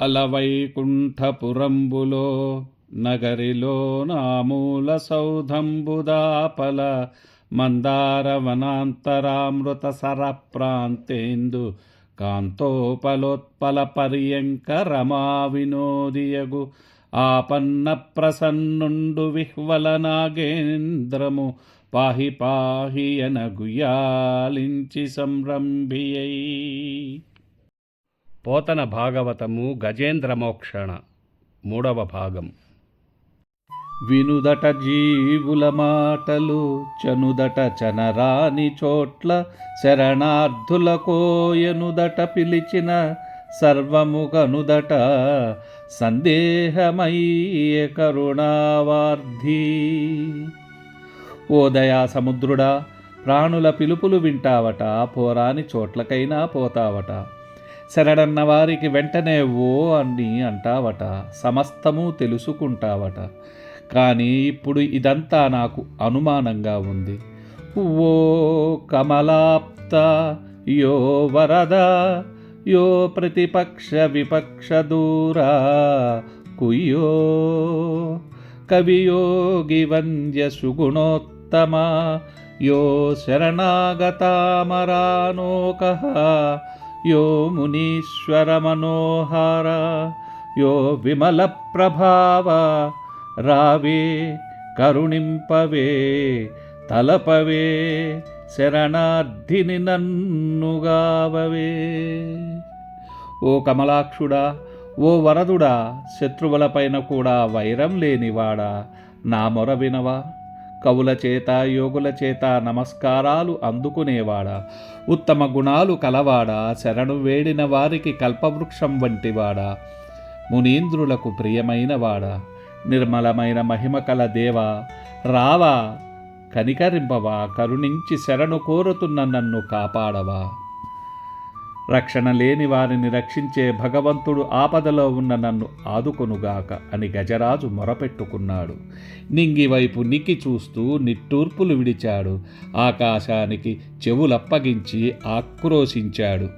అలవైకుంఠపురంబులో నగరిలో నామూల సౌధంబుదాపల మందారవనాంతరామృత సర ప్రాంతేందు కాంతోపలోత్పల పర్యంక రమా వినోదియగు ఆపన్న ప్రసన్నుండు విహ్వల నాగేంద్రము పాహి పాహి అనగుయాలించి సంరంభియై. పోతన భాగవతము గజేంద్రమోక్షణ మూడవ భాగం. వినుదట జీవుల మాటలు చనుదట చనరాని చోట్ల శరణార్థుల కోయనుదట పిలిచిన సర్వముగనుదట సందేహమయ్య కరుణావార్ధి. ఓ దయా సముద్రుడా ప్రాణుల పిలుపులు వింటావట పోరాని చోట్లకైనా పోతావట. శరణన్న వారికి వెంటనే ఓ అని అంటావట సమస్తము తెలుసుకుంటావట. కానీ ఇప్పుడు ఇదంతా నాకు అనుమానంగా ఉంది. ఓ కమలాప్త యో వరద యో ప్రతిపక్ష విపక్ష దూరా కుయ్యో కవియోగి వంద్య సుగుణోత్తమ యో శరణాగతామరానోక యో మునీశ్వర మనోహార యో విమల ప్రభావ రావే కరుణింపవే తలపవే శరణార్థిని నన్నుగావవే ఓ కమలాక్షుడా ఓ వరదుడా శత్రువులపైన కూడా వైరం లేనివాడా నా మొర వినవా? కవుల చేత యోగుల చేత నమస్కారాలు అందుకునేవాడా. ఉత్తమ గుణాలు కలవాడా. శరణు వేడిన వారికి కల్పవృక్షం వంటివాడా. మునీంద్రులకు ప్రియమైనవాడా. నిర్మలమైన మహిమ కల దేవా. రావా. కనికరింపవా. కరుణించి శరణు కోరుతున్న నన్ను కాపాడవా. రక్షణ లేని వారిని రక్షించే భగవంతుడు ఆపదలో ఉన్న నన్ను ఆదుకొనుగాక అని గజరాజు మొరపెట్టుకున్నాడు. నింగి వైపు నిక్కి చూస్తూ నిట్టూర్పులు విడిచాడు. ఆకాశానికి చెవులప్పగించి ఆక్రోశించాడు.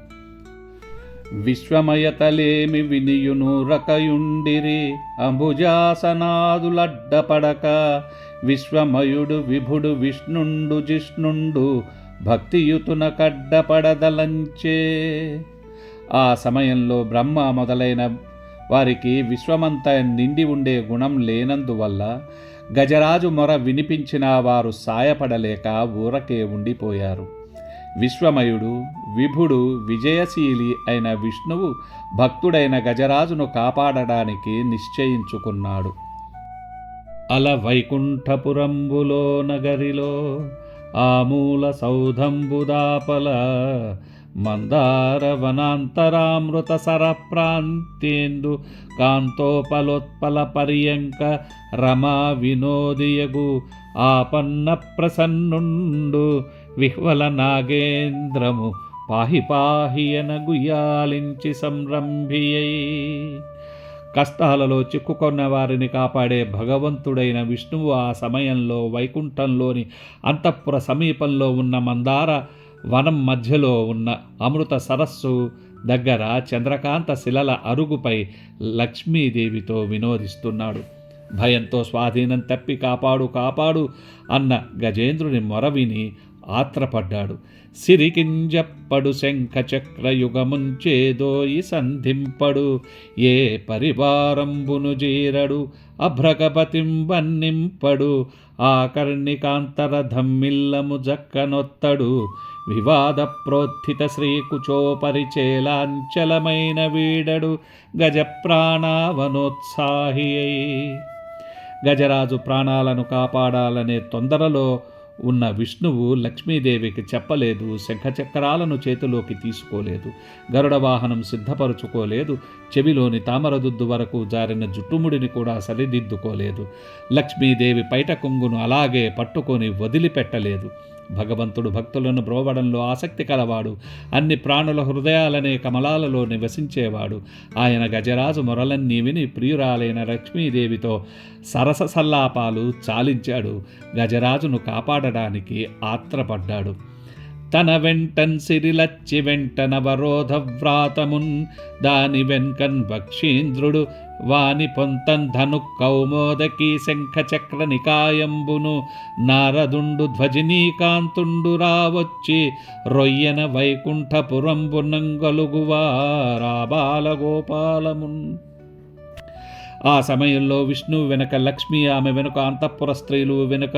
విశ్వమయతలేమి వినియును రకయుండిరి అంబుజాసనాదులడ్డపడక. విశ్వమయుడు విభుడు విష్ణుండు జిష్ణుండు భక్తియుతున కడ్డపడదలంచే ఆ సమయంలో బ్రహ్మ మొదలైన వారికి విశ్వమంతా నిండి ఉండే గుణం లేనందువల్ల గజరాజు మొర వినిపించిన వారు సాయపడలేక ఊరకే ఉండిపోయారు. విశ్వమయుడు విభుడు విజయశీలి అయిన విష్ణువు భక్తుడైన గజరాజును కాపాడడానికి నిశ్చయించుకున్నాడు. అల వైకుంఠపురంబులో నగరిలో ఆమూల సౌధంబుదాపల మందార వనాంతరామృత సర ప్రాంతేందు కాంతోపలోత్పల పర్యంక రమా వినోదియగు ఆపన్న ప్రసన్నుండు విహ్వల నాగేంద్రము పాహి పాహి అనగుయాలించి సంరంభియై. కష్టాలలో చిక్కుకున్న వారిని కాపాడే భగవంతుడైన విష్ణువు ఆ సమయంలో వైకుంఠంలోని అంతఃపుర సమీపంలో ఉన్న మందార వనం మధ్యలో ఉన్న అమృత సరస్సు దగ్గర చంద్రకాంత శిలల అరుగుపై లక్ష్మీదేవితో వినోదిస్తున్నాడు. భయంతో స్వాధీనం తప్పి కాపాడు కాపాడు అన్న గజేంద్రుని మొరవిని ఆత్రపడ్డాడు. సిరికింజప్పడు శంఖ చక్రయుగముంచేదోయి సంధింపడు. ఏ పరివారంబును జీరడు అభ్రగపతింబన్నింపడు. వన్నింపడు ఆకర్ణికాంతర ధమ్మిల్లము జక్కనొత్తడు. వివాద ప్రోత్థిత శ్రీకుచోపరిచేలాంచలమైన వీడడు గజ ప్రాణావనోత్సాహి గజరాజు ప్రాణాలను కాపాడాలనే తొందరలో ఉన్న విష్ణువు లక్ష్మీదేవికి చెప్పలేదు శంఖచక్రాలను చేతిలోకి తీసుకోలేదు గరుడ వాహనం సిద్ధపరుచుకోలేదు చెవిలోని తామరదుద్దు వరకు జారిన జుట్టుముడిని కూడా సరిదిద్దుకోలేదు. లక్ష్మీదేవి పైట కొంగును అలాగే పట్టుకొని వదిలిపెట్టలేదు. భగవంతుడు భక్తులను బ్రోవడంలో ఆసక్తి కలవాడు. అన్ని ప్రాణుల హృదయాలనే కమలాలలో నివసించేవాడు. ఆయన గజరాజు మొరలన్నీ విని ప్రియురాలైన లక్ష్మీదేవితో సరస సల్లాపాలు చాలించాడు. గజరాజును కాపాడడానికి ఆత్రపడ్డాడు. తన వెంటన్ సిరిలచ్చి వెంటనవరోధ వ్రాతమున్ దాని వెన్కన్ భక్షీంద్రుడు వాని పొంతన్ ధను కౌమోదకి శంఖచక్ర నికాయంబును నారదుండు ధ్వజినీకాంతుండు రావొచ్చి రొయ్యన వైకుంఠపురంబునంగలుగువా రాబాలగోపాలమున్ ఆ సమయంలో విష్ణువు వెనుక లక్ష్మి ఆమె వెనుక అంతఃపుర స్త్రీలు వెనుక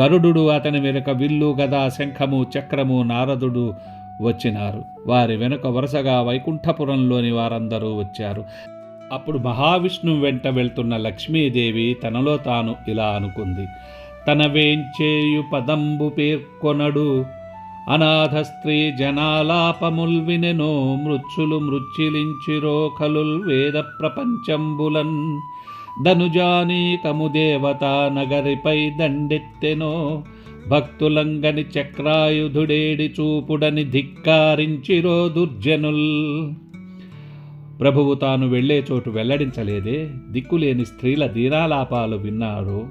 గరుడు అతని వెనుక విల్లు గదా శంఖము చక్రము నారదుడు వచ్చినారు. వారి వెనుక వరుసగా వైకుంఠపురంలోని వారందరూ వచ్చారు. అప్పుడు మహావిష్ణువు వెంట వెళ్తున్న లక్ష్మీదేవి తనలో తాను ఇలా అనుకుంది. తన వేంచేయు పదంబు పేర్కొనడు. అనాథ స్త్రీ జనాలాపముల్ వినెనో మృచ్చులు మృచ్చిలించిరో ఖలుల్ వేద ప్రపంచంబులన్. ధనుజానీకము దేవతా నగరిపై దండెత్తెనో. భక్తులంగని చక్రాయుధుడేడి చూపుడని ధిక్కారించిరో దుర్జనుల్. ప్రభువు తాను వెళ్ళే చోటు వెల్లడించలేదే. దిక్కులేని స్త్రీల దీనాలాపాలు విన్నారు.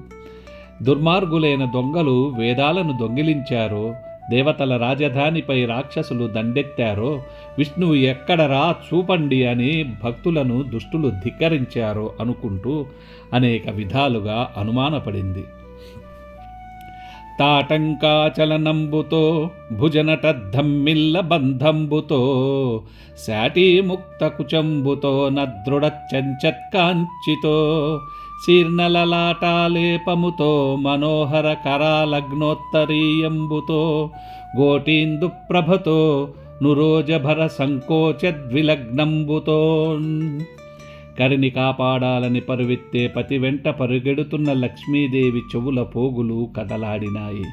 దుర్మార్గులైన దొంగలు వేదాలను దొంగిలించారో. దేవతల రాజధానిపై రాక్షసులు దండెత్తారో విష్ణువు ఎక్కడరా చూపండి అని భక్తులను దుష్టులు ధిక్కరించారో అనుకుంటూ అనేక విధాలుగా అనుమానపడింది. తాటంకాచలనంబుతో భుజనటద్ధమ్మిల్ల బంధంబుతో శాటీముక్త కుచంబుతో నదృఢ చంచత్కాంచితో శీర్ణలలాటాలేపముతో మనోహర కరాలగ్నోత్తరీయంబుతో గోటీందుప్రభతో నురోజభర సంకోచద్విలగ్నంబుతో కరిని కాపాడాలని పరువెత్తే పతి వెంట పరుగెడుతున్న లక్ష్మీదేవి చెవుల పోగులు కదలాడినాయి.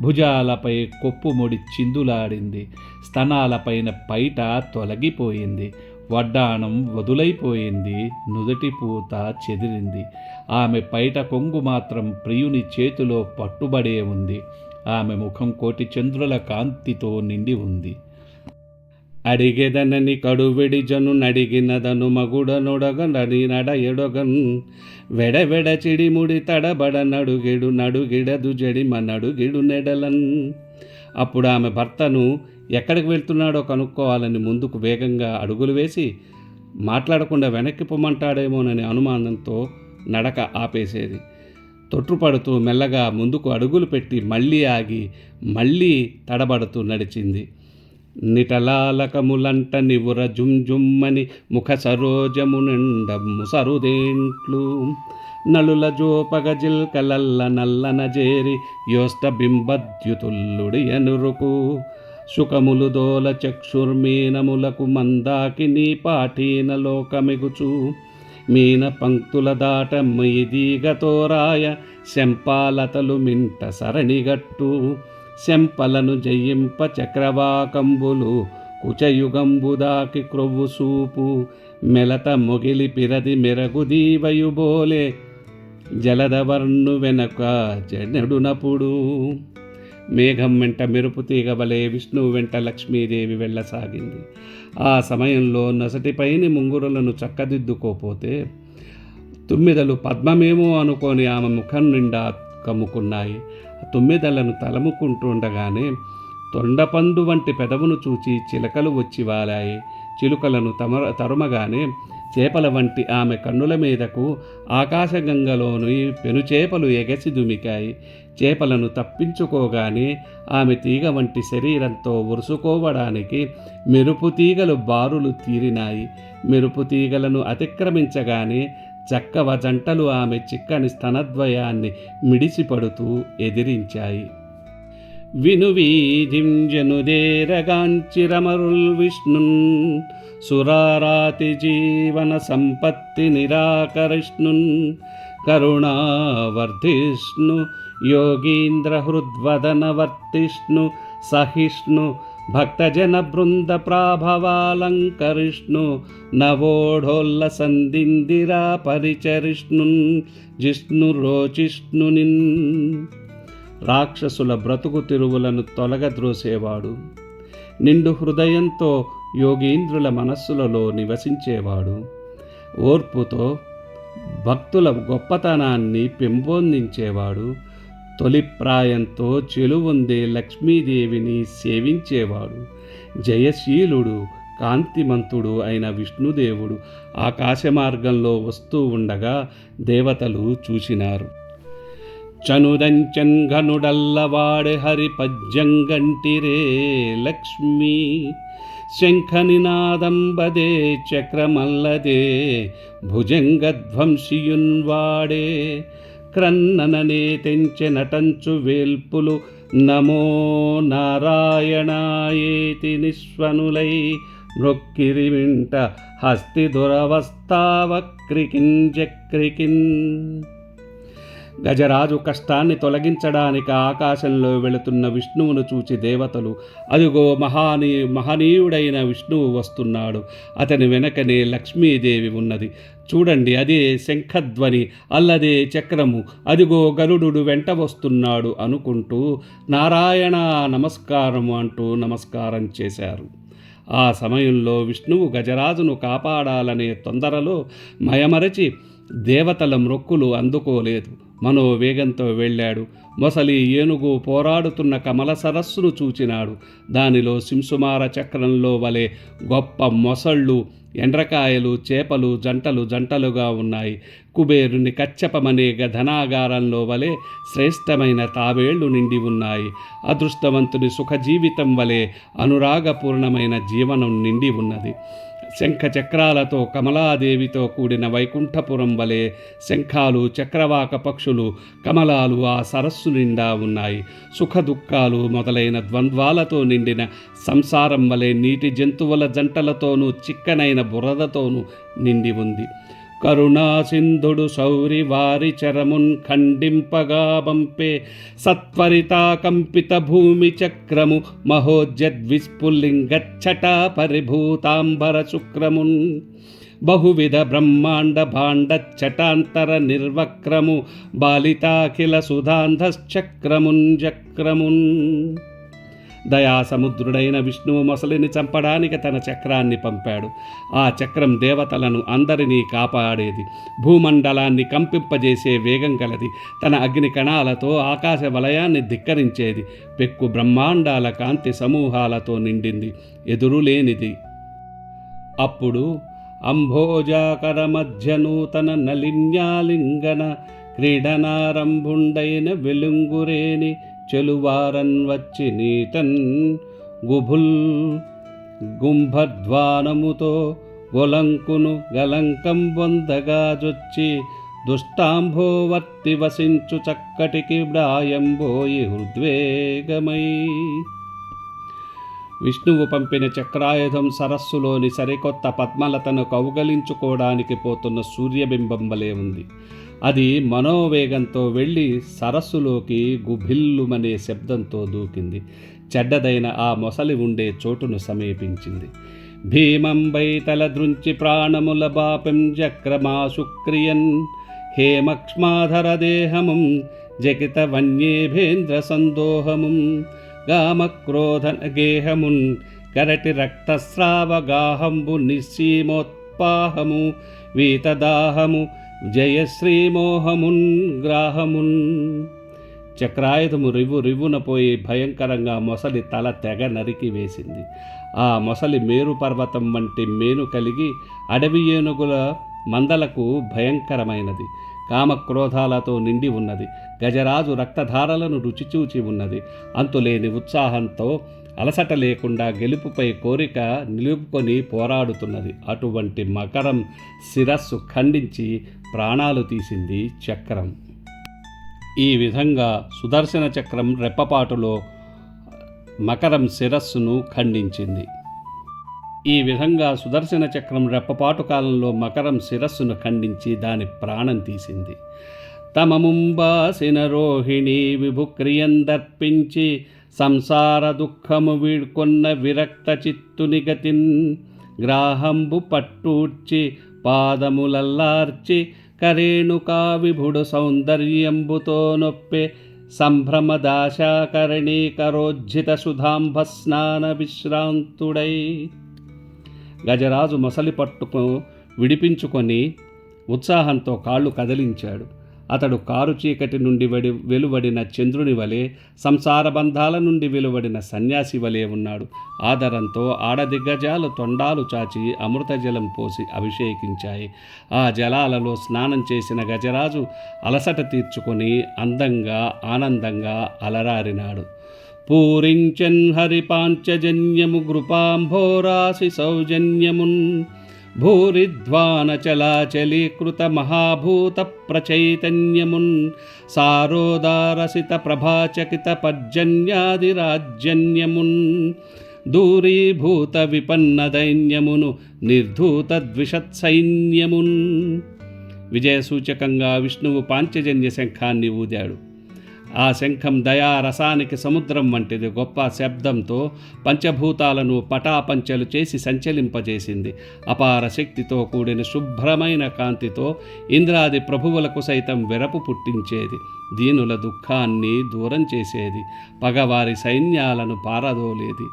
భుజాలపై కొప్పు ముడి చిందులాడింది. స్తనాలపైన పైట తొలగిపోయింది. వడ్డాణం వదులైపోయింది నుదుటి పూత చెదిరింది. ఆమె పైట కొంగు మాత్రం ప్రియుని చేతిలో పట్టుబడే ఉంది. ఆమె ముఖం కోటి చంద్రుల కాంతితో నిండి ఉంది. అడిగెదనని కడువెడి జను నడిగినదను మగుడనొడగనడి నడ ఎడొగన్ వెడవెడ చిడిముడి తడబడ నడుగిడు నడుగిడదు జడిమ నడుగిడు నెడలన్. అప్పుడు ఆమె భర్తను ఎక్కడికి వెళ్తున్నాడో కనుక్కోవాలని ముందుకు వేగంగా అడుగులు వేసి మాట్లాడకుండా వెనక్కి పొమ్మంటాడేమోననే అనుమానంతో నడక ఆపేసేది. తొట్టుపడుతూ మెల్లగా ముందుకు అడుగులు పెట్టి మళ్ళీ ఆగి మళ్ళీ తడబడుతూ నడిచింది. నిటలాలకములంట నివుర జుంజుమ్మని ముఖ సరోజము నిండ ముసరుదేంట్లు నలుల జోపగ జిల్కలల్ల నల్లన జేరి యోష్ట బింబద్యుతుల్లుడి ఎనురుకు శుకములు దోల చక్షుర్మీనములకు మందాకి నీ పాఠీన లోకమిగుచు మీన పంక్తుల దాట మీదీగతో రాయ శంపాలతలు మింట సరణిగట్టు శంపలను జయింప చక్రవాకంబులు కుచయుగంబుదాకి క్రొవ్వు సూపు. మెలత మొగిలి పిరది మెరగు దీవయుబోలే. జలదవర్ణు వెనక జనడునపుడు. మేఘం వెంట మెరుపు తీగ వలె విష్ణువు వెంట లక్ష్మీదేవి వెళ్ళసాగింది ఆ సమయంలో నొసటిపైని ముంగురులను చక్కదిద్దుకోపోతే తుమ్మిదలు పద్మమేమో అనుకొని ఆమె ముఖం నిండా కమ్ముకున్నాయి. తుమ్మిదలను తలముకుంటుండగానే తొండపండు వంటి పెదవును చూచి చిలకలు వచ్చి వాలాయి. చిలుకలను తమ తరుమగానే చేపల వంటి ఆమె కన్నుల మీదకు ఆకాశగంగలోని పెనుచేపలు ఎగసి దుమికాయి. చేపలను తప్పించుకోగానే ఆమె తీగ వంటి శరీరంతో ఉరుసుకోవడానికి మెరుపు తీగలు బారులు తీరినాయి. మెరుపు తీగలను అతిక్రమించగానే చక్కవ జంటలు ఆమె చిక్కని స్తనద్వయాన్ని మిడిసిపడుతూ ఎదిరించాయి. వినువీధింజనుదేరగాంచిరమరుల్ విష్ణున్ సురారాతి జీవన సంపత్తి నిరాకరిష్ణున్ కరుణావర్ధిష్ణు యోగీంద్ర హృద్వదనవర్తిష్ణు సహిష్ణు భక్తజన బృంద ప్రాభవాలంకరిష్ణు నవోఢోల్ల సందిందిరా పరిచరిష్ణున్ జిష్ణు రోచిష్ణునిన్ రాక్షసుల బ్రతుకు తిరువులను తొలగద్రోసేవాడు నిండు హృదయంతో యోగీంద్రుల మనస్సులలో నివసించేవాడు. ఓర్పుతో భక్తుల గొప్పతనాన్ని పెంపొందించేవాడు. తొలిప్రాయంతో చెలువుందే లక్ష్మీదేవిని సేవించేవాడు. జయశీలుడు కాంతిమంతుడు అయిన విష్ణుదేవుడు ఆకాశ మార్గంలో వస్తూ ఉండగా దేవతలు చూసినారు చనుదంచన్ ఘనుడల్లవాడే హరి పద్యంగంటిరే లక్ష్మీ. శంఖనినాదంబదే చక్రమల్లదే భుజంగధ్వంసియున్వాడే. క్రన్నననే తెంచె నటంచు వేల్పులు నమో నారాయణాయేతి నిస్వనులై మృక్కిరి వింట హస్తి దురవస్థావక్రికిన్ జక్రికిన్ గజరాజు కష్టాన్ని తొలగించడానికి ఆకాశంలో వెళుతున్న విష్ణువును చూచి దేవతలు అదిగో మహానీ మహనీయుడైన విష్ణువు వస్తున్నాడు. అతని వెనకనే లక్ష్మీదేవి ఉన్నది. చూడండి అదే శంఖధ్వని అల్లదే చక్రము. అదిగో గరుడు వెంట వస్తున్నాడు అనుకుంటూ నారాయణ నమస్కారము అంటూ నమస్కారం చేశారు. ఆ సమయంలో విష్ణువు గజరాజును కాపాడాలనే తొందరలో మయమరచి దేవతల మ్రొక్కులు అందుకోలేదు. మనోవేగంతో వెళ్ళాడు. మొసలి ఏనుగు పోరాడుతున్న కమల సరస్సును చూచినాడు. దానిలో సింసుమార చక్రంలో వలె గొప్ప మొసళ్ళు ఎండ్రకాయలు చేపలు జంటలు జంటలుగా ఉన్నాయి. కుబేరుని కచ్చపమనే ధనాగారంలో వలె శ్రేష్టమైన తాబేళ్ళు నిండి ఉన్నాయి. అదృష్టవంతుని సుఖజీవితం వలె అనురాగపూర్ణమైన జీవనం నిండి ఉన్నది. శంఖ చక్రాలతో కమలాదేవితో కూడిన వైకుంఠపురం వలె శంఖాలు చక్రవాక పక్షులు కమలాలు ఆ సరస్సు నిండా ఉన్నాయి. సుఖ దుఃఖాలు మొదలైన ద్వంద్వాలతో నిండిన సంసారం వలె నీటి జంతువుల జంటలతోనూ చిక్కనైన బురదతోనూ నిండి ఉంది. కరుణాసింధుడు సౌరి వారి చరమున్ ఖండింపగా పంపే సత్వరితా కంపిత భూమి చక్రము మహోజ్జద్విస్ఫుల్లింగచ్చట పరిభూతాంబర శుక్రమున్ బహువిధ బ్రహ్మాండ భాండ చటాంతర నిర్వక్రము బాలితాఖిల సుధాంధశ్చక్రమున్ చక్రమున్ దయాసముద్రుడైన విష్ణువు మొసలిని చంపడానికి తన చక్రాన్ని పంపాడు. ఆ చక్రం దేవతలను అందరినీ కాపాడేది. భూమండలాన్ని కంపింపజేసే వేగం గలది. తన అగ్ని కణాలతో ఆకాశ వలయాన్ని ధిక్కరించేది. పెక్కు బ్రహ్మాండాల కాంతి సమూహాలతో నిండింది. ఎదురులేనిది. అప్పుడు అంభోజాకర మధ్య నూతన నలిన్యాలింగన క్రీడనారంభుండైన వెలుంగురేని చెలువారన్ వచ్చి నీటన్ గుభుల్ గుంభధ్వానముతో గొలంకును గలంకం బొందగా జొచ్చి దుష్టాంభోవర్తి వసించు చక్కటికి బ్రాయంబోయి హృద్వేగమై. విష్ణువు పంపిన చక్రాయుధం సరస్సులోని సరికొత్త పద్మలతను కౌగలించుకోవడానికి పోతున్న సూర్యబింబం వలె ఉంది. అది మనోవేగంతో వెళ్ళి సరస్సులోకి గుభిల్లుమనే శబ్దంతో దూకింది. చెడ్డదైన ఆ మొసలి ఉండే చోటును సమీపించింది. భీమంబై తలదృంచి ప్రాణముల బాపం చక్రమాశుక్రియన్ హేమక్ష్మాధర దేహముం జగిత వన్యేభేంద్ర సందోహముం గామక్రోధన గేహమున్ కరటి రక్తస్రావగాహంబు నిస్సీమోత్పాహము వీతదాహము జయశ్రీమోహమున్ గ్రాహమున్. చక్రాయుధము రివ్వు రివ్వున పోయి భయంకరంగా మొసలి తల తెగ నరికి వేసింది. ఆ మొసలి మేరు పర్వతం వంటి మేను కలిగి అడవి ఏనుగుల మందలకు భయంకరమైనది. కామక్రోధాలతో నిండి ఉన్నది. గజరాజు రక్తధారలను రుచిచూచి ఉన్నది. అంతులేని ఉత్సాహంతో అలసట లేకుండా గెలుపుపై కోరిక నిలుపుకొని పోరాడుతున్నది. అటువంటి మకరం శిరస్సు ఖండించి ప్రాణాలు తీసింది చక్రం. ఈ విధంగా సుదర్శన చక్రం రెప్పపాటులో మకరం శిరస్సును ఖండించింది. ఈ విధంగా సుదర్శన చక్రం రెప్పపాటు కాలంలో మకరం శిరస్సును ఖండించి దాని ప్రాణం తీసింది. తమ ముంబాసిన రోహిణి విభుక్రియం దర్పించి సంసార దుఃఖము వీడ్కొన్న విరక్త చిత్తుని గతిన్ గ్రాహంబు పట్టూర్చి పాదములల్లార్చి కరేణుకా విభుడు సౌందర్యంబుతో నొప్పే సంభ్రమదాశాకరణీకరోజ్జిత సుధాంభ స్నాన విశ్రాంతుడై. గజరాజు మొసలి పట్టుకు విడిపించుకొని ఉత్సాహంతో కాళ్ళు కదిలించాడు. అతడు కారు చీకటి నుండి వడి వెలువడిన చంద్రుని వలె సంసార బంధాల నుండి వెలువడిన సన్యాసి వలె ఉన్నాడు. ఆదరంతో ఆడదిగ్గజాలు తొండాలు చాచి అమృత జలం పోసి అభిషేకించాయి. ఆ జలాలలో స్నానం చేసిన గజరాజు అలసట తీర్చుకొని అందంగా ఆనందంగా అలరారినాడు. పూరించన్ హరిపాంచజన్యము గృపాంభోరాశి సౌజన్యమున్ భూరిధ్వానచలాచలీకృత మహాభూత ప్రచైతన్యమున్ సారోదారసిత ప్రభాచకిత పర్జన్యాదిరాజ్యన్యమున్ దూరీభూత విపన్న దైన్యమును నిర్ధూత ద్విషత్సైన్యమున్ విజయసూచకంగా విష్ణువు పాంచజన్య శంఖాన్ని ఊదాడు। ఆ శంఖం దయా రసానికి సముద్రం వంటిది గొప్ప శబ్దంతో పంచభూతాలను పటాపంచలు చేసి సంచలింపజేసింది. అపార శక్తితో కూడిన శుభ్రమైన కాంతితో ఇంద్రాది ప్రభువులకు సైతం వెరపు పుట్టించేది. దీనుల దుఃఖాన్ని దూరం చేసేది. పగవారి సైన్యాలను పారదోలేది.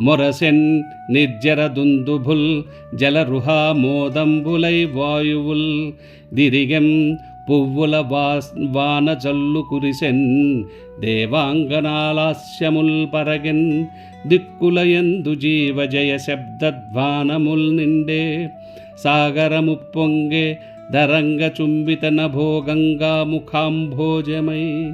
మొరసెన్ నిర్జర దుందుభుల్ జలరుహా మోదంబులై వాయువుల్ దిరిగెం పువ్వుల వాస్ వాన జల్లు కురిసెన్ దేవాంగనాలాస్యముల్ పరగెన్ దిక్కులయందు జీవజయ శబ్దధ్వానముల్ నిండే సాగరము పొంగే దరంగ చుంబిత నభోగంగా ముఖాంభోజమై.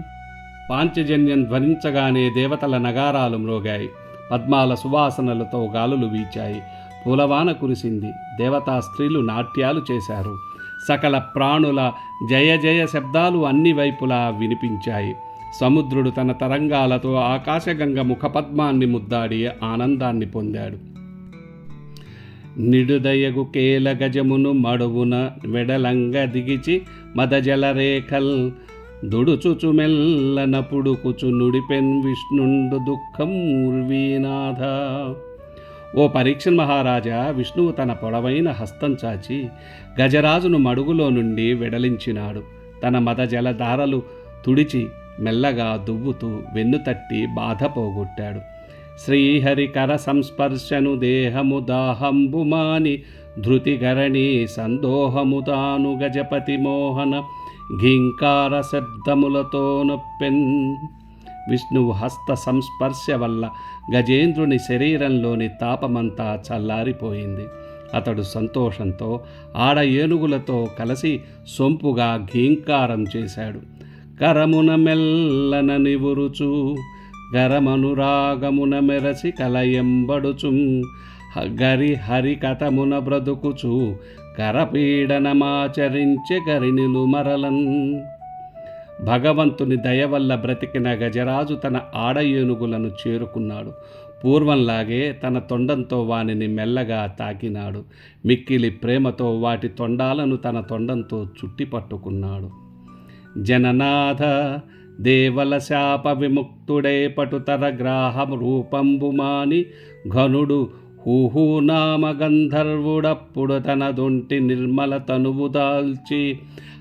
పాంచజన్యం ధ్వనించగానే దేవతల నగారాలు మ్రోగాయి పద్మాల సువాసనలతో గాలులు వీచాయి. పూలవాన కురిసింది దేవతా స్త్రీలు నాట్యాలు చేశారు. సకల ప్రాణుల జయ జయ శబ్దాలు అన్ని వైపులా వినిపించాయి. సముద్రుడు తన తరంగాలతో ఆకాశగంగ ముఖపద్మాన్ని ముద్దాడి ఆనందాన్ని పొందాడు. నిడుదయగు కేల గజమును మడువున వెడలంగ దిగిచి మదజల రేఖల్ దుడుచుచు మెల్లన పుడుకుచు నుడిపెన్ విష్ణుండు దుఃఖం ఉర్వీనాథ ఓ పరీక్ష మహారాజా విష్ణువు తన పొడవైన హస్తం చాచి గజరాజును మడుగులో నుండి వెడలించినాడు. తన మద జలధారలు తుడిచి మెల్లగా దువ్వుతూ వెన్ను తట్టి బాధ పోగొట్టాడు. శ్రీహరికర సంస్పర్శను దేహము దాహంబుమాని ధృతిగరణి సందోహము తాను గజపతి మోహన ఘింకార శబ్దములతో నొప్పెన్ విష్ణువు హస్త సంస్పర్శ వల్ల గజేంద్రుని శరీరంలోని తాపమంతా చల్లారిపోయింది. అతడు సంతోషంతో ఆడ ఏనుగులతో కలిసి సొంపుగా ఘీంకారం చేశాడు. కరమున మెల్లన నివురుచు గరమనురాగమున మెరసి కలయంబడుచు గరి హరి కథమున బ్రతుకుచు కరపీడనమాచరించె గరినిలు మరలన్. భగవంతుని దయ వల్ల బ్రతికిన గజరాజు తన ఆడ ఏనుగులను చేరుకున్నాడు. పూర్వంలాగే తన తొండంతో వానిని మెల్లగా తాకినాడు. మిక్కిలి ప్రేమతో వాటి తొండాలను తన తొండంతో చుట్టి పట్టుకున్నాడు. జననాథ దేవల శాప విముక్తుడే పటుతర గ్రాహం రూపంబుమాని ఘనుడు హూహూ నామ గంధర్వుడప్పుడు తన దొంటి నిర్మల తనువు దాల్చి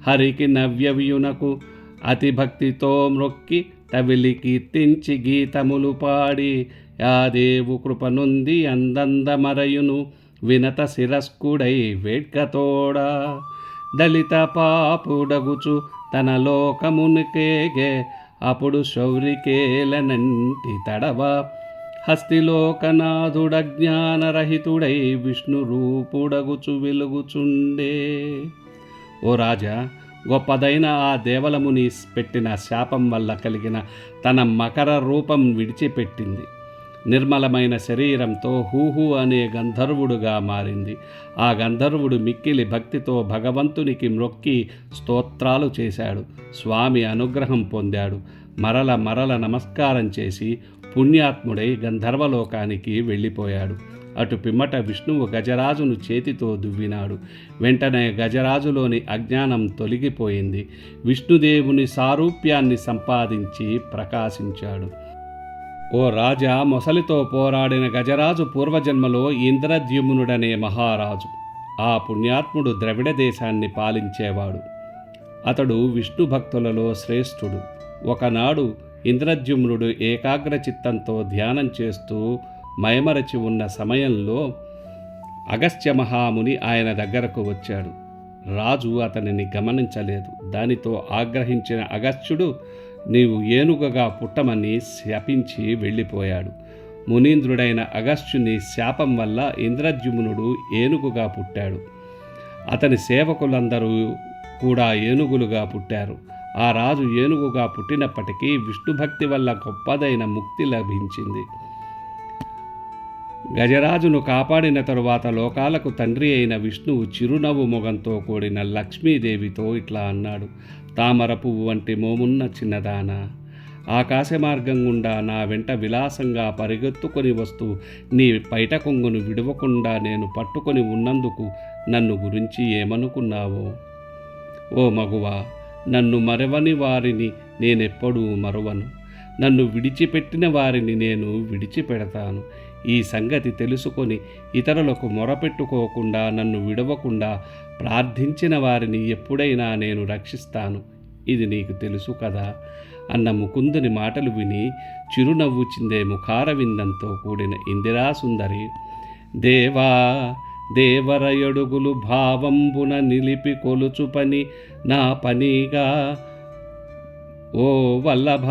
హరికి నవ్యవ్యునకు అతిభక్తితో మ్రొక్కి తవిలి కీర్తించి గీతములు పాడి యాదేవు కృపనుంది అందందమరయును వినత శిరస్కుడై వేడ్కతోడా. దళిత పాపుడగుచు తన లోకమునికేగే అప్పుడు శౌరికేలనంటి తడవ. హస్తిలోకనాథుడ జ్ఞానరహితుడై విష్ణు రూపుడగుచు వెలుగుచుండే. ఓ రాజా గొప్పదైన ఆ దేవలముని పెట్టిన శాపం వల్ల కలిగిన తన మకర రూపం విడిచిపెట్టింది. నిర్మలమైన శరీరంతో హూహు అనే గంధర్వుడుగా మారింది. ఆ గంధర్వుడు మిక్కిలి భక్తితో భగవంతునికి మ్రొక్కి స్తోత్రాలు చేశాడు. స్వామి అనుగ్రహం పొందాడు. మరల మరల నమస్కారం చేసి పుణ్యాత్ముడై గంధర్వలోకానికి వెళ్ళిపోయాడు. అటు పిమ్మట విష్ణువు గజరాజును చేతితో దువ్వినాడు. వెంటనే గజరాజులోని అజ్ఞానం తొలగిపోయింది. విష్ణుదేవుని సారూప్యాన్ని సంపాదించి ప్రకాశించాడు. ఓ రాజా మొసలితో పోరాడిన గజరాజు పూర్వజన్మలో ఇంద్రద్యుమ్నుడనే మహారాజు. ఆ పుణ్యాత్ముడు ద్రవిడ దేశాన్ని పాలించేవాడు. అతడు విష్ణు భక్తులలో శ్రేష్ఠుడు. ఒకనాడు ఇంద్రద్యుమ్నుడు ఏకాగ్ర చిత్తంతో ధ్యానం చేస్తూ మైమరచి ఉన్న సమయంలో అగస్త్య మహాముని ఆయన దగ్గరకు వచ్చాడు. రాజు అతనిని గమనించలేదు. దానితో ఆగ్రహించిన అగస్త్యుడు నీవు ఏనుగగా పుట్టమని శపించి వెళ్ళిపోయాడు. మునీంద్రుడైన అగస్త్యుని శాపం వల్ల ఇంద్రద్యుమ్నుడు ఏనుగుగా పుట్టాడు. అతని సేవకులందరూ కూడా ఏనుగులుగా పుట్టారు. ఆ రాజు ఏనుగుగా పుట్టినప్పటికీ విష్ణుభక్తి వల్ల గొప్పదైన ముక్తి లభించింది. గజరాజును కాపాడిన తరువాత లోకాలకు తండ్రి అయిన విష్ణువు చిరునవ్వు మొగంతో కూడిన లక్ష్మీదేవితో ఇట్లా అన్నాడు తామర పువ్వు వంటి మోమున్న చిన్నదాన? ఆకాశ మార్గం గుండా నా వెంట విలాసంగా పరిగెత్తుకొని వస్తూ నీ పైట కొంగును విడవకుండా నేను పట్టుకొని ఉన్నందుకు నన్ను గురించి ఏమనుకున్నావో? ఓ మగువా నన్ను మరవని వారిని నేనెప్పుడూ మరవను. నన్ను విడిచిపెట్టిన వారిని నేను విడిచిపెడతాను. ఈ సంగతి తెలుసుకొని ఇతరులకు మొరపెట్టుకోకుండా నన్ను విడవకుండా ప్రార్థించిన వారిని ఎప్పుడైనా నేను రక్షిస్తాను. ఇది నీకు తెలుసు కదా. అన్న ముకుందుని మాటలు విని చిరునవ్వు చిందే ముఖారవిందంతో కూడిన ఇందిరాసుందరి దేవా దేవరయడుగులు భావంబున నిలిపి కొలుచు పని నా పనిగా ఓ వల్లభ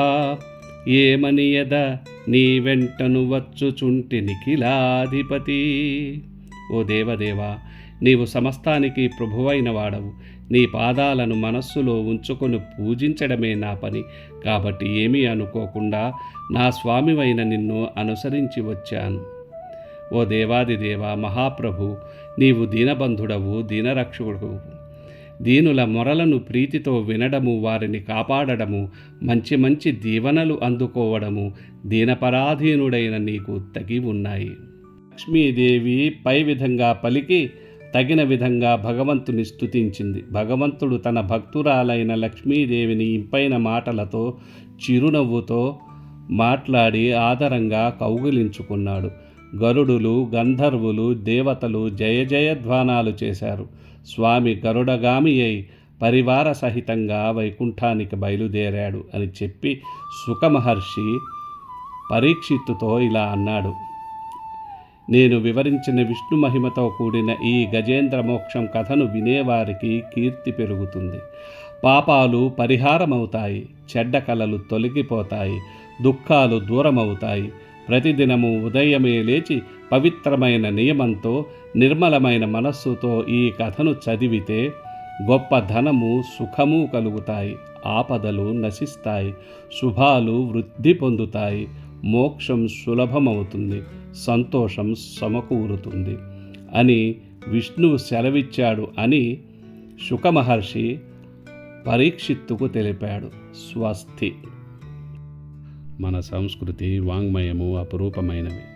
ఏమనియద నీ వెంటను వచ్చుచుంటి నిఖిలాధిపతి. ఓ దేవదేవా నీవు సమస్తానికి ప్రభువైన వాడవు. నీ పాదాలను మనస్సులో ఉంచుకొని పూజించడమే నా పని. కాబట్టి ఏమీ అనుకోకుండా నా స్వామివైన నిన్ను అనుసరించి వచ్చాను. ఓ దేవాది దేవ మహాప్రభు నీవు దీనబంధుడవు దీనరక్షకుడు దీనుల మొరలను ప్రీతితో వినడము వారిని కాపాడడము మంచి మంచి దీవెనలు అందుకోవడము దీనపరాధీనుడైన నీకు తగి ఉన్నాయి. లక్ష్మీదేవి పై విధంగా పలికి తగిన విధంగా భగవంతుని స్తుతించింది. భగవంతుడు తన భక్తురాలైన లక్ష్మీదేవిని ఇంపైన మాటలతో చిరునవ్వుతో మాట్లాడి ఆదరంగా కౌగిలించుకున్నాడు. గరుడులు గంధర్వులు దేవతలు జయ జయధ్వానాలు చేశారు. స్వామి గరుడగామి అయి పరివార సహితంగా వైకుంఠానికి బయలుదేరాడు అని చెప్పి సుఖమహర్షి పరీక్షిత్తుతో ఇలా అన్నాడు. నేను వివరించిన విష్ణు మహిమతో కూడిన ఈ గజేంద్ర మోక్షం కథను వినేవారికి కీర్తి పెరుగుతుంది. పాపాలు పరిహారమవుతాయి చెడ్డ కలలు తొలగిపోతాయి దుఃఖాలు దూరమవుతాయి. ప్రతిదినము ఉదయమే లేచి పవిత్రమైన నియమంతో నిర్మలమైన మనస్సుతో ఈ కథను చదివితే గొప్ప ధనము సుఖము కలుగుతాయి ఆపదలు నశిస్తాయి శుభాలు వృద్ధి పొందుతాయి మోక్షం సులభమవుతుంది సంతోషం సమకూరుతుంది అని విష్ణువు సెలవిచ్చాడు అని శుకమహర్షి పరీక్షిత్తుకు తెలిపాడు. స్వస్తి. మన సంస్కృతి వాంగ్మయము అపురూపమైనవి.